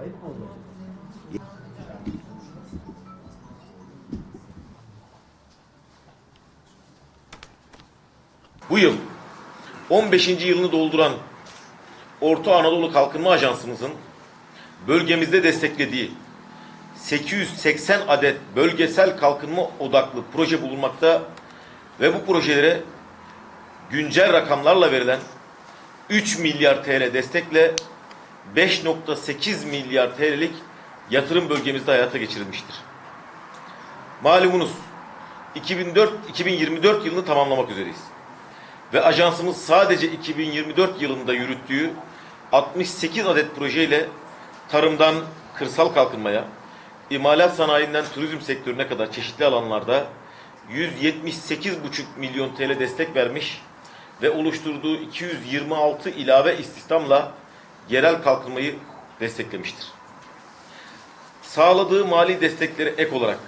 Ayıp? Bu yıl 15. yılını dolduran Orta Anadolu Kalkınma Ajansımızın bölgemizde desteklediği 880 adet bölgesel kalkınma odaklı proje bulunmakta ve bu projelere güncel rakamlarla verilen 3 milyar TL destekle 5.8 milyar TL'lik yatırım bölgemizde hayata geçirilmiştir. Malumunuz 2004-2024 yılını tamamlamak üzereyiz ve ajansımız sadece 2024 yılında yürüttüğü 68 adet projeyle tarımdan kırsal kalkınmaya, imalat sanayinden turizm sektörüne kadar çeşitli alanlarda 178,5 milyon TL destek vermiş ve oluşturduğu 226 ilave istihdamla yerel kalkınmayı desteklemiştir. Sağladığı mali destekleri ek olarak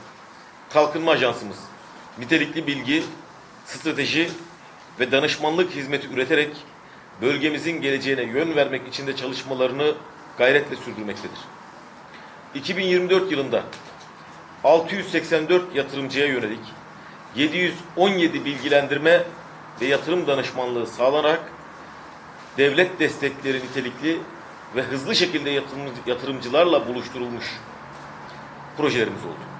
Kalkınma Ajansımız nitelikli bilgi, strateji ve danışmanlık hizmeti üreterek bölgemizin geleceğine yön vermek için de çalışmalarını gayretle sürdürmektedir. 2024 yılında 684 yatırımcıya yönelik 717 bilgilendirme ve yatırım danışmanlığı sağlanarak devlet destekleri nitelikli ve hızlı şekilde yatırımcılarla buluşturulmuş projelerimiz oldu.